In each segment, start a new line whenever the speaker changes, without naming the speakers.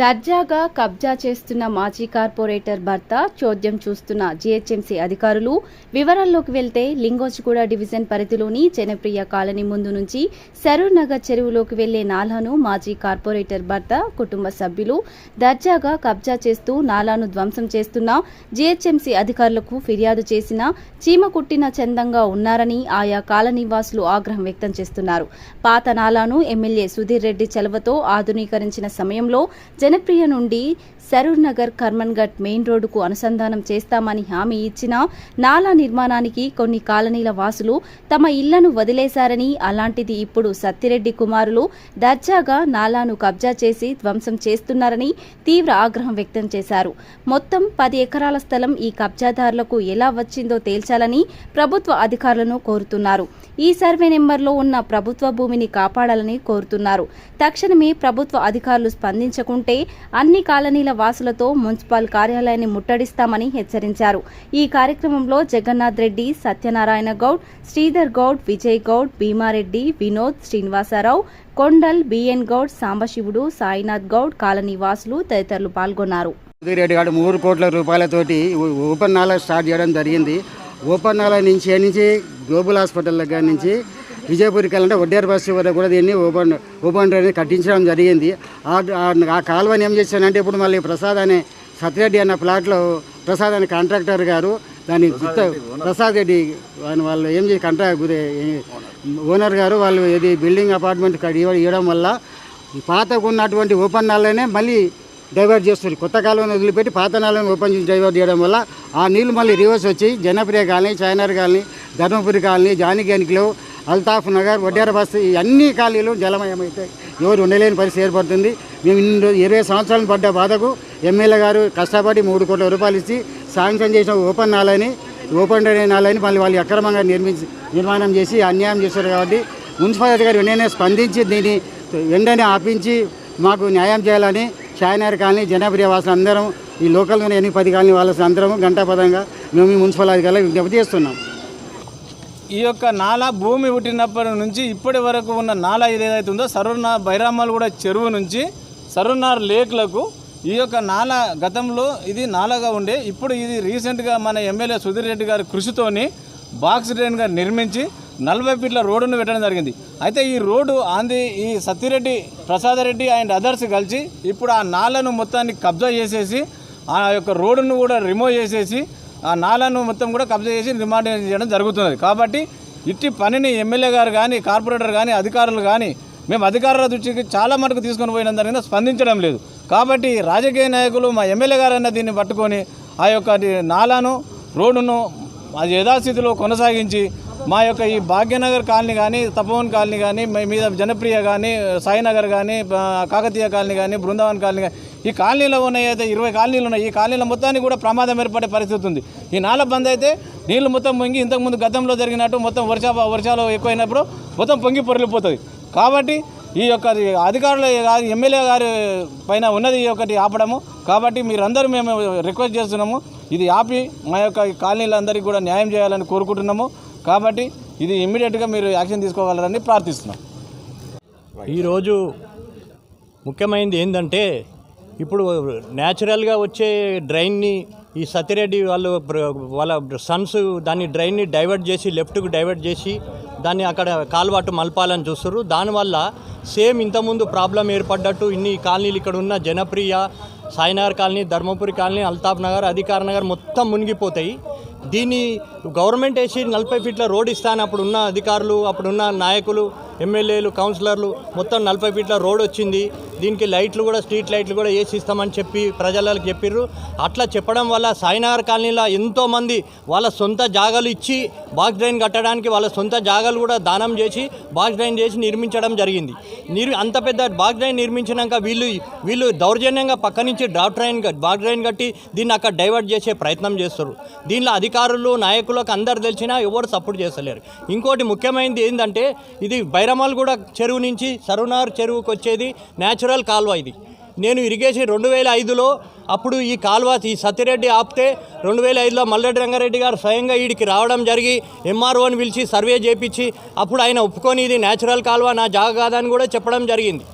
దర్జాగా కబ్జా చేస్తున్న మాజీ కార్పొరేటర్ భర్త చోద్యం చూస్తున్న జీహెచ్ఎంసీ అధికారులు. వివరాల్లోకి వెళ్తే లింగోజ్గూడ డివిజన్ పరిధిలోని జనప్రియ కాలనీ ముందు నుంచి సరూర్ నగర్ చెరువులోకి వెళ్ళే నాలాను మాజీ కార్పొరేటర్ భర్త కుటుంబ సభ్యులు దర్జాగా కబ్జా చేస్తూ నాలాను ధ్వంసం చేస్తున్న జీహెచ్ఎంసీ అధికారులకు ఫిర్యాదు చేసిన చీమ కుట్టిన చందంగా ఉన్నారని ఆయా కాలనీవాసులు ఆగ్రహం వ్యక్తం చేస్తున్నారు. పాత నాలాను ఎమ్మెల్యే సుధీర్ రెడ్డి చెలవతో ఆధునీకరించిన సమయంలో జనప్రియ నుండి సరూర్ నగర్ కర్మన్ఘట్ మెయిన్ రోడ్డుకు అనుసంధానం చేస్తామని హామీ ఇచ్చినా నాలా నిర్మాణానికి కొన్ని కాలనీల వాసులు తమ ఇళ్ళను వదిలేశారని అలాంటిది ఇప్పుడు సత్తిరెడ్డి కుమారులు దర్జాగా నాలాను కబ్జా చేసి ధ్వంసం చేస్తున్నారని తీవ్ర ఆగ్రహం వ్యక్తం చేశారు. మొత్తం పది ఎకరాల స్థలం ఈ కబ్జాదారులకు ఎలా వచ్చిందో తేల్చాలని ప్రభుత్వ అధికారులను కోరుతున్నారు. ఈ సర్వే నెంబర్లో ఉన్న ప్రభుత్వ భూమిని కాపాడాలని కోరుతున్నారు. తక్షణమే ప్రభుత్వ అధికారులు స్పందించకుంటే అన్ని కాలనీల వాసులతో మున్సిపల్ కార్యాలయాన్ని ముట్టడిస్తామని హెచ్చరించారు. ఈ కార్యక్రమంలో Jagannath Reddy Satyanarayana Goud Sridhar Goud Vijay Goud Bheemareddy Vinod Srinivasarao Kondal B N Goud Sambasivudu Sainath Goud colony వాసులు తదితరులు పాల్గొన్నారు.
రెడ్డి గారు మూడు కోట్ల రూపాయలతోటి ఓపెన్ నాలా స్టార్ట్ చేయడం జరిగింది. ఓపెన్ నాలా నుంచి నుంచి? గ్లోబల్ హాస్పిటల్ దగ్గర నుంచి విజయపురికి వెళ్ళాలంటే వడ్డేరు బస్సు వరకు కూడా దీన్ని ఓపెన్ ఓపెన్ డ్రైన్ కట్టించడం జరిగింది. ఆ కాలువని ఏం చేశానంటే ఇప్పుడు మళ్ళీ ప్రసాద్ అనే సత్యరెడ్డి అన్న ప్లాట్లో ప్రసాద్ అనే కాంట్రాక్టర్ గారు దాన్ని గుత్త ప్రసాద్ రెడ్డి వాళ్ళు ఏం చేసి కాంట్రాక్ట్ ఓనర్ గారు వాళ్ళు ఇది బిల్డింగ్ అపార్ట్మెంట్ ఇవ్వడం వల్ల పాతకు ఉన్నటువంటి ఓపెన్ నాళ్ళనే మళ్ళీ డైవర్ట్ చేస్తారు కొత్త కాలువను వదిలిపెట్టి పాత నాలను ఓపెన్ చేసి డైవర్ట్ చేయడం వల్ల ఆ నీళ్ళు మళ్ళీ రివర్స్ వచ్చి జనప్రియ కాలనీ చాయనర్ కాలనీ ధర్మపురి కాలనీ జానిగనికిలో అల్తాఫ్ నగర్ వడ్డేర బస్సు అన్ని ఖాళీలు జలమయమవుతాయి ఎవరు ఉండలేని పరిస్థితి ఏర్పడుతుంది. మేము ఇన్ని ఇరవై సంవత్సరాలు పడ్డ బాధకు ఎమ్మెల్యే గారు కష్టపడి మూడు కోట్ల రూపాయలు ఇచ్చి శాంక్షన్ చేసిన ఓపెన్ నాలని ఓపెన్ డ్రైనేజ్ నాలని మళ్ళీ వాళ్ళు అక్రమంగా నిర్మించి నిర్మాణం చేసి అన్యాయం చేశారు కాబట్టి మున్సిపల్ అధికారి వెంటనే స్పందించి దీన్ని వెంటనే ఆపించి మాకు న్యాయం చేయాలని షాయినార్ కాలనీ జనప్రియ వాసులు అందరం ఈ లోకల్లోనే ఎన్ని పది కాలనీ వాళ్ళ అందరం గంటాపదంగా మేము మున్సిపల్ అధికారులకు విజ్ఞప్తి చేస్తున్నాం.
ఈ యొక్క నాలా భూమి పుట్టినప్పటి నుంచి ఇప్పటి వరకు ఉన్న నాలా ఏదైతే ఉందో సరుణ బైరామాలు కూడా చెరువు నుంచి సరునార్ లేక్లకు ఈ యొక్క నాలా గతంలో ఇది నాలాగా ఉండే ఇప్పుడు ఇది రీసెంట్గా మన ఎమ్మెల్యే సుధీర్ రెడ్డి గారి కృషితోని బాక్స్ డ్రైన్గా నిర్మించి నలభై ఫీట్ల రోడ్డును పెట్టడం జరిగింది. అయితే ఈ రోడ్డు ఆంధ్ర ఈ సత్తిరెడ్డి ప్రసాద్ రెడ్డి అండ్ అదర్స్ కలిసి ఇప్పుడు ఆ నాలను మొత్తాన్ని కబ్జా చేసేసి ఆ యొక్క రోడ్డును కూడా రిమూవ్ చేసేసి ఆ నాలను మొత్తం కూడా కబ్జా చేసి రిమాండ్ చేయడం జరుగుతున్నది. కాబట్టి ఇట్టి పనిని ఎమ్మెల్యే గారు కానీ కార్పొరేటర్ కానీ అధికారులు కానీ మేము అధికారుల దృష్టికి చాలా మటుకు తీసుకొని పోయిన స్పందించడం లేదు. కాబట్టి రాజకీయ నాయకులు మా ఎమ్మెల్యే గారన్న దీన్ని పట్టుకొని ఆ యొక్క నాలాను రోడ్డును అది యథాస్థితిలో కొనసాగించి మా యొక్క ఈ భాగ్యనగర్ కాలనీ కానీ తపోవన్ కాలనీ కానీ మీ- మీద జనప్రియ కానీ సాయినగర్ కానీ కాకతీయ కాలనీ కానీ బృందావన్ కాలనీ కానీ ఈ కాలనీలో ఉన్నాయి అయితే ఇరవై కాలనీలు ఉన్నాయి ఈ కాలనీల మొత్తానికి కూడా ప్రమాదం ఏర్పడే పరిస్థితి ఉంది. ఈ నాల బంద్ అయితే నీళ్ళు మొత్తం పొంగి ఇంతకుముందు గతంలో జరిగినట్టు మొత్తం వర్షా వర్షాలు ఎక్కువైనప్పుడు మొత్తం పొంగి పొరలిపోతుంది. కాబట్టి ఈ యొక్క అధికారుల గారి ఎమ్మెల్యే గారి పైన ఉన్నది ఈ ఒకటి ఆపడము. కాబట్టి మీరందరూ మేము రిక్వెస్ట్ చేస్తున్నాము ఇది ఆపి మా యొక్క కాలనీలందరికీ కూడా న్యాయం చేయాలని కోరుకుంటున్నాము. కాబట్టి ఇది ఇమ్మీడియట్గా మీరు యాక్షన్ తీసుకోగలరని ప్రార్థిస్తున్నాం.
ఈరోజు ముఖ్యమైనది ఏంటంటే ఇప్పుడు న్యాచురల్గా వచ్చే డ్రైన్ని ఈ సతిరెడ్డి వాళ్ళు వాళ్ళ సన్స్ దాన్ని డ్రైన్ని డైవర్ట్ చేసి లెఫ్ట్కు డైవర్ట్ చేసి దాన్ని అక్కడ కాలువాటు మలపాలని చూస్తారు దానివల్ల సేమ్ ఇంతకుముందు ప్రాబ్లం ఏర్పడ్డట్టు ఇన్ని కాలనీలు ఇక్కడ ఉన్న జనప్రియ సాయినగర్ కాలనీ ధర్మపురి కాలనీ అల్తాఫ్ నగర్ అధికార నగర్ మొత్తం మునిగిపోతాయి. దీన్ని గవర్నమెంట్ వేసి నలభై ఫీట్ల రోడ్ ఇస్తాను అప్పుడున్న అధికారులు అప్పుడున్న నాయకులు ఎమ్మెల్యేలు కౌన్సిలర్లు మొత్తం నలభై ఫీట్ల రోడ్ వచ్చింది. దీనికి లైట్లు కూడా స్ట్రీట్ లైట్లు కూడా వేసి ఇస్తామని చెప్పి ప్రజలకు చెప్పిర్రు. అట్లా చెప్పడం వల్ల సాయినగర్ కాలనీలో ఎంతోమంది వాళ్ళ సొంత జాగాలు ఇచ్చి బాక్స్ డ్రైన్ కట్టడానికి వాళ్ళ సొంత జాగాలు కూడా దానం చేసి బాక్స్ డ్రైన్ చేసి నిర్మించడం జరిగింది. నిర్ అంత పెద్ద బాక్స్ డ్రైన్ నిర్మించినాక వీళ్ళు వీళ్ళు దౌర్జన్యంగా పక్క నుంచి డ్రాప్ డ్రైన్ బాక్స్ డ్రైన్ కట్టి దీన్ని అక్కడ డైవర్ట్ చేసే ప్రయత్నం చేస్తారు. దీనిలో అధికారులు నాయకులకు అందరు తెలిసినా ఎవరు సపోర్ట్ చేస్తలేరు. ఇంకోటి ముఖ్యమైనది ఏంటంటే ఇది బై కూడా చెరువు నుంచి సరునార్ చెరువుకి వచ్చేది న్యాచురల్ కాలువ ఇది. నేను ఇరిగేషన్ రెండు వేల ఐదులో అప్పుడు ఈ కాలువ ఈ సత్యరెడ్డి ఆపితే రెండు వేల ఐదులో మల్లెడ్డి రంగారెడ్డి గారు స్వయంగా వీడికి రావడం జరిగి ఎంఆర్ఓని పిలిచి సర్వే చేపించి అప్పుడు ఆయన ఒప్పుకొని ఇది న్యాచురల్ కాలువ నా జాగ కాదని కూడా చెప్పడం జరిగింది.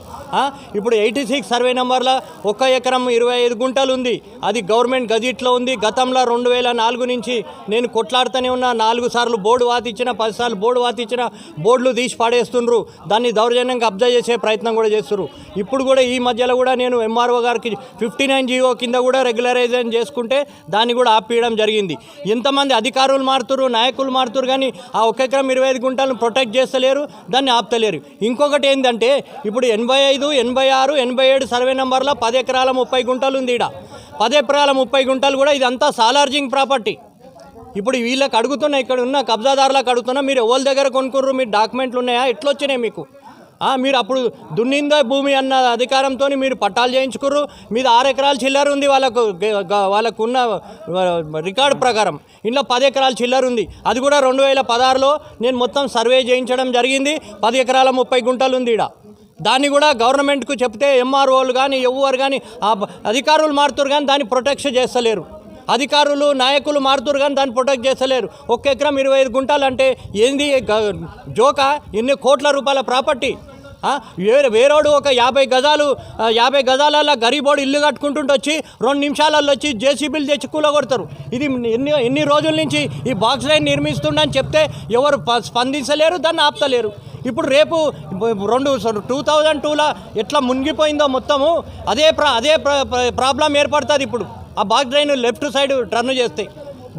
ఇప్పుడు ఎయిటీ సిక్స్ సర్వే నెంబర్లో ఒక్క ఎకరం ఇరవై ఐదు గుంటలు ఉంది అది గవర్నమెంట్ గజిట్లో ఉంది. గతంలో రెండు వేల నాలుగు నుంచి నేను కొట్లాడుతూనే ఉన్నా. నాలుగు సార్లు బోర్డు వాతిచ్చిన పది సార్లు బోర్డు వాతిచ్చిన బోర్డులు తీసి పాడేస్తుండ్రు. దాన్ని దౌర్జన్యంగా అబ్జర్వ్ చేసే ప్రయత్నం కూడా చేస్తున్నారు ఇప్పుడు కూడా ఈ మధ్యలో కూడా నేను ఎంఆర్ఓ గారికి ఫిఫ్టీ నైన్ జీవో కింద కూడా రెగ్యులరైజేషన్ చేసుకుంటే దాన్ని కూడా ఆపియడం జరిగింది. ఎంతమంది అధికారులు మారుతురు నాయకులు మారుతురు కానీ ఆ ఒక ఎకరం ఇరవై ఐదు గుంటలను ప్రొటెక్ట్ చేస్తలేరు దాన్ని ఆపుతలేరు. ఇంకొకటి ఏంటంటే ఇప్పుడు ఎనభై ఐదు ఎనభై ఆరు ఎనభై ఏడు సర్వే నెంబర్లో పది ఎకరాల ముప్పై గుంటలు ఉంది ఈడ. పది ఎకరాల ముప్పై గుంటలు కూడా ఇదంతా సాలార్జింగ్ ప్రాపర్టీ. ఇప్పుడు వీళ్ళకి అడుగుతున్నా ఇక్కడ ఉన్న కబ్జాదారులకు అడుగుతున్నా మీరు ఎవరి దగ్గర కొనుక్కుర్రు మీరు డాక్యుమెంట్లు ఉన్నాయా ఎట్లొచ్చినాయి మీకు? మీరు అప్పుడు దున్నిందా భూమి అన్న అధికారంతో మీరు పట్టాలు చేయించుకుర్రు మీద ఆరు ఎకరాల చిల్లర ఉంది వాళ్ళకు వాళ్ళకున్న వాళ్ళకు ఉన్న రికార్డు ప్రకారం. ఇంట్లో పది ఎకరాల చిల్లర ఉంది. అది కూడా రెండు వేల పదహారులో నేను మొత్తం సర్వే చేయించడం జరిగింది. పది ఎకరాల ముప్పై గుంటలు ఉంది ఈడ. దాన్ని కూడా గవర్నమెంట్కు చెప్తే ఎంఆర్ఓలు కానీ ఎవరు కానీ అధికారులు మారుతారు కానీ దాన్ని ప్రొటెక్షన్ చేస్తలేరు. అధికారులు నాయకులు మారుతారు కానీ దాన్ని ప్రొటెక్ట్ చేస్తలేరు. ఒక్క ఎకరం ఇరవై ఐదు గుంటలు అంటే ఏంది జోక? ఎన్ని కోట్ల రూపాయల ప్రాపర్టీ. వేరే వేరోడు ఒక యాభై గజాలు యాభై గజాలలో గరీబోడు ఇల్లు కట్టుకుంటుంటే వచ్చి రెండు నిమిషాలలో వచ్చి జేసీబీలు తెచ్చి కూలగొడతారు. ఇది ఎన్ని ఎన్ని రోజుల నుంచి ఈ బాక్స్ లైన్ నిర్మిస్తుండని చెప్తే ఎవరు ప- స్పందించలేరు దాన్ని ఆపుతలేరు. ఇప్పుడు రేపు రెండు టూ థౌజండ్ టూలో ఎట్లా మునిగిపోయిందో మొత్తము అదే ప్రా అదే ప్రాబ్లం ఏర్పడుతుంది ఇప్పుడు. ఆ box drain left side turn చేస్తే.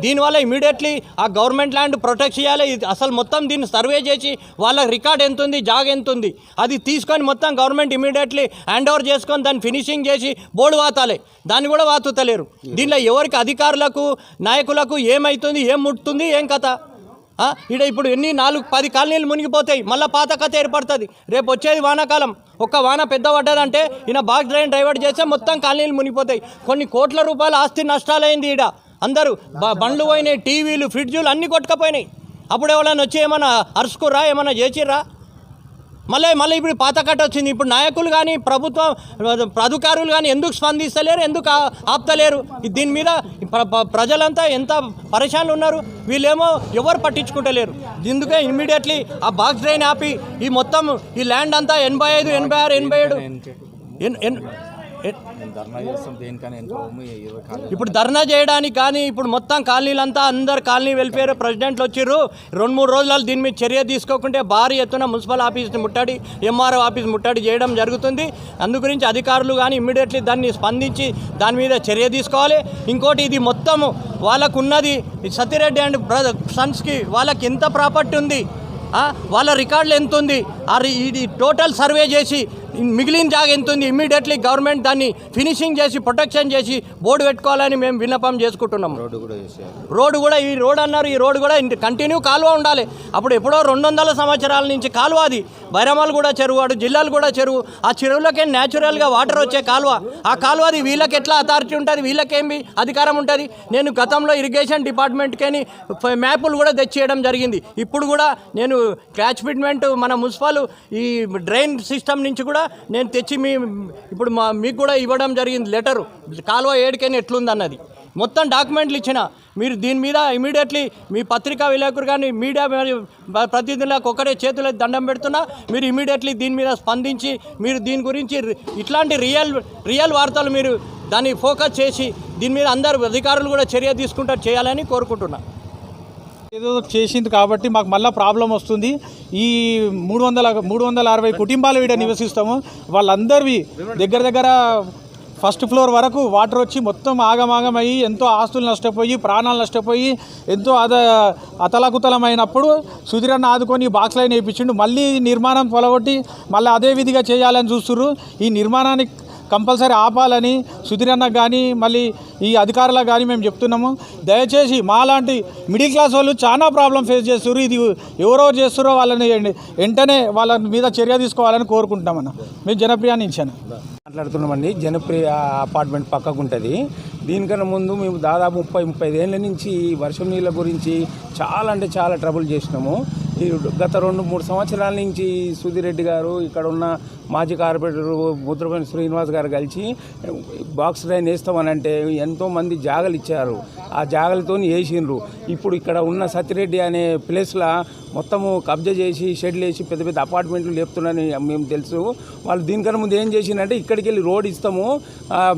దీనివల్ల ఇమీడియట్లీ ఆ గవర్నమెంట్ ల్యాండ్ ప్రొటెక్ట్ చేయాలి. ఇది అసలు మొత్తం దీన్ని సర్వే చేసి వాళ్ళ రికార్డ్ ఎంత ఉంది జాగ్ ఎంత ఉంది అది తీసుకొని మొత్తం గవర్నమెంట్ ఇమీడియట్లీ హ్యాండ్ ఓవర్ చేసుకొని దాన్ని ఫినిషింగ్ చేసి బోర్డు వాతాలి. దాన్ని కూడా వాతుతలేరు. దీనిలో ఎవరికి అధికారులకు నాయకులకు ఏమవుతుంది ఏం ముట్టుతుంది ఏం కథ? ఇక్కడ ఈడ ఇప్పుడు ఎన్ని? నాలుగు పది కాలనీలు మునిగిపోతాయి. మళ్ళీ పాత కథ ఏర్పడుతుంది. రేపు వచ్చేది వానాకాలం. ఒక్క వాన పెద్ద పడ్డదంటే ఈయన బాగ్ డ్రైన్ డైవర్ట్ చేస్తే మొత్తం కాలనీలు మునిగిపోతాయి. కొన్ని కోట్ల రూపాయల ఆస్తి నష్టాలైంది ఈడ. అందరూ బండ్లు పోయినాయి టీవీలు ఫ్రిడ్జులు అన్నీ కొట్టుకపోయినాయి. అప్పుడు ఎవరైనా వచ్చి ఏమైనా అరుచుకుర్రా? ఏమైనా చేసిర్రా? మళ్ళీ మళ్ళీ ఇప్పుడు పాత కట్ట వచ్చింది. ఇప్పుడు నాయకులు కానీ ప్రభుత్వం అధికారులు కానీ ఎందుకు స్పందిస్తలేరు? ఎందుకు ఆపుతలేరు? దీని మీద ప్రజలంతా ఎంత పరేషాన్లు ఉన్నారు? వీళ్ళేమో ఎవరు పట్టించుకుంటలేరు. ఇందుకే ఇమ్మీడియట్లీ ఆ బాక్స్ డ్రైన్ ఆపి ఈ మొత్తం ఈ ల్యాండ్ అంతా ఎనభై ఐదు ఎనభై ఆరు ఎనభై ఏడు ఎన్- ఎన్-
ధర్నా చేస్తాం దేనికని
ఇప్పుడు ధర్నా చేయడానికి కానీ ఇప్పుడు మొత్తం కాలనీలంతా అందరు కాలనీ వెళ్ళిపోయారు ప్రెసిడెంట్లు వచ్చిర్రు. రెండు మూడు రోజులు దీని మీద చర్య తీసుకోకుంటే భారీ ఎత్తున మున్సిపల్ ఆఫీస్ని ముట్టడి ఎంఆర్ఓ ఆఫీస్ ముట్టడి చేయడం జరుగుతుంది. అందు గురించి అధికారులు కానీ ఇమ్మీడియట్లీ దాన్ని స్పందించి దాని మీద చర్య తీసుకోవాలి. ఇంకోటి ఇది మొత్తము వాళ్ళకు ఉన్నది సత్యరెడ్డి అండ్ బ్రదర్ సన్స్కి వాళ్ళకి ఎంత ప్రాపర్టీ ఉంది? వాళ్ళ రికార్డులు ఎంత ఉంది? ఆ ఇది టోటల్ సర్వే చేసి మిగిలిన జాగ ఎంత ఉంది? ఇమ్మీడియట్లీ గవర్నమెంట్ దాన్ని ఫినిషింగ్ చేసి ప్రొటెక్షన్ చేసి బోర్డు పెట్టుకోవాలని మేము విన్నపం చేసుకుంటున్నాం
రోడ్డు కూడా
రోడ్డు కూడా ఈ రోడ్ అన్నారు ఈ రోడ్డు కూడా కంటిన్యూ కాలువ ఉండాలి. అప్పుడు ఎప్పుడో రెండు వందల సంవత్సరాల నుంచి కాలువ అది. బైరమాలు కూడా చెరువు అటు జిల్లాలు కూడా చెరువు. ఆ చెరువులకే న్యాచురల్గా వాటర్ వచ్చే కాలువ. ఆ కాలువ అది వీళ్ళకి ఎట్లా అథారిటీ ఉంటుంది? వీళ్ళకేమి అధికారం ఉంటుంది? నేను గతంలో ఇరిగేషన్ డిపార్ట్మెంట్కేని మ్యాపులు కూడా తెచ్చేయడం జరిగింది. ఇప్పుడు కూడా నేను క్యాచ్మెంట్ మన మున్సిపల్ ఈ డ్రైన్ సిస్టమ్ నుంచి కూడా నేను తెచ్చి మీ ఇప్పుడు మా మీకు కూడా ఇవ్వడం జరిగింది లెటరు. కాలువ ఏడికైనా ఎట్లుందన్నది. మొత్తం డాక్యుమెంట్లు ఇచ్చిన. మీరు దీని మీద ఇమీడియట్లీ మీ పత్రికా విలేకరు కానీ మీడియా మరియు బ- ప్రతినిధులకు ఒకటే చేతుల దండం పెడుతున్నా. మీరు ఇమీడియట్లీ దీని మీద స్పందించి మీరు దీని గురించి ఇట్లాంటి రియల్ రియల్ వార్తలు మీరు దాన్ని ఫోకస్ చేసి దీని మీద అందరు అధికారులు కూడా చర్య తీసుకుంటారు చేయాలని కోరుకుంటున్నా.
ఏదో చేసింది కాబట్టి మాకు మళ్ళీ ప్రాబ్లం వస్తుంది. ఈ మూడు వందల మూడు వందల అరవై కుటుంబాలు ఇక్కడ నివసిస్తాము. వాళ్ళందరివి దగ్గర దగ్గర ఫస్ట్ ఫ్లోర్ వరకు వాటర్ వచ్చి మొత్తం ఆగమాగం అయ్యి ఎంతో ఆస్తులు నష్టపోయి ప్రాణాలు నష్టపోయి ఎంతో అద అతలకుతలమైనప్పుడు సుధీరన్న ఆదుకొని బాక్స్ లైన్ వేయించిండు. మళ్ళీ నిర్మాణం పొలగొట్టి మళ్ళీ అదే విధిగా చేయాలని చూస్తున్నారు ఈ నిర్మాణానికి కంపల్సరీ ఆపాలని సుధీరన్నకు కానీ మళ్ళీ ఈ అధికారులకు కానీ మేము చెప్తున్నాము. దయచేసి మాలాంటి మిడిల్ క్లాస్ వాళ్ళు చాలా ప్రాబ్లం ఫేస్ చేస్తారు ఇది ఎవరో చేస్తారో వాళ్ళని వెంటనే వాళ్ళ మీద చర్య తీసుకోవాలని కోరుకుంటున్నామన్న. మేము జనప్రియాన్ని ఇచ్చాను
మాట్లాడుతున్నామండి. జనప్రియ అపార్ట్మెంట్ పక్కకు ఉంటుంది దీనికన్నా ముందు మేము దాదాపు ముప్పై ముప్పై ఏళ్ళ నుంచి ఈ వర్షం నీళ్ళ గురించి చాలా అంటే చాలా ట్రబుల్ చేసినాము. ఈ గత రెండు మూడు సంవత్సరాల నుంచి సుధీర్ రెడ్డి గారు ఇక్కడ ఉన్న మాజీ కార్పొరేటర్ ముద్రపల్లి శ్రీనివాస్ గారు కలిసి బాక్స్ డ్రైన్ వేస్తామని అంటే ఎంతోమంది జాగలు ఇచ్చారు. ఆ జాగలతో వేసిండ్రు. ఇప్పుడు ఇక్కడ ఉన్న సత్యరెడ్డి అనే ప్లేస్లో మొత్తము కబ్జా చేసి షెడ్లు వేసి పెద్ద పెద్ద అపార్ట్మెంట్లు లేపుతున్నారని మేము తెలుసు. వాళ్ళు దీనికన్నా ముందు ఏం చేసిందంటే ఇక్కడికి వెళ్ళి రోడ్ ఇస్తాము.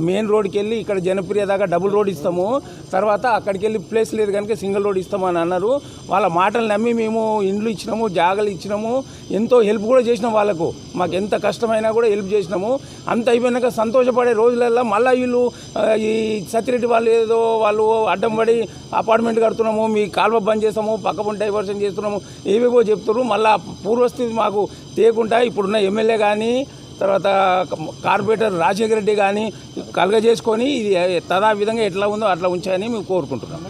మెయిన్ రోడ్కి వెళ్ళి ఇక్కడ జనప్రియ దాకా డబుల్ రోడ్ ఇస్తాము. తర్వాత అక్కడికి వెళ్ళి ప్లేస్ లేదు కనుక సింగిల్ రోడ్ ఇస్తాము అని అన్నారు. వాళ్ళ మాటలు నమ్మి మేము ఇండ్లు ఇచ్చినాము జాగలు ఇచ్చినాము. ఎంతో హెల్ప్ కూడా చేసినాం వాళ్ళకు. మాకు ఎంత కష్టం కష్టమైనా కూడా హెల్ప్ చేసినాము. అంత అయిపోయినాక సంతోషపడే రోజులల్లో మళ్ళీ వీళ్ళు ఈ సెక్యూరిటీ వాళ్ళు ఏదో వాళ్ళు అడ్డం పడి అపార్ట్మెంట్ కడుతున్నాము మీ కాలువ బంద్ చేస్తాము పక్క డైవర్షన్ చేస్తున్నాము ఏవేవో చెప్తారు మళ్ళీ పూర్వస్థితి మాకు తేకుండా ఇప్పుడున్న ఎమ్మెల్యే కానీ తర్వాత కార్పొరేటర్ రాజశేఖర రెడ్డి కానీ కలగజేసుకొని ఇది తదా విధంగా ఎట్లా ఉందో అట్లా ఉంచాయని మేము కోరుకుంటున్నాం.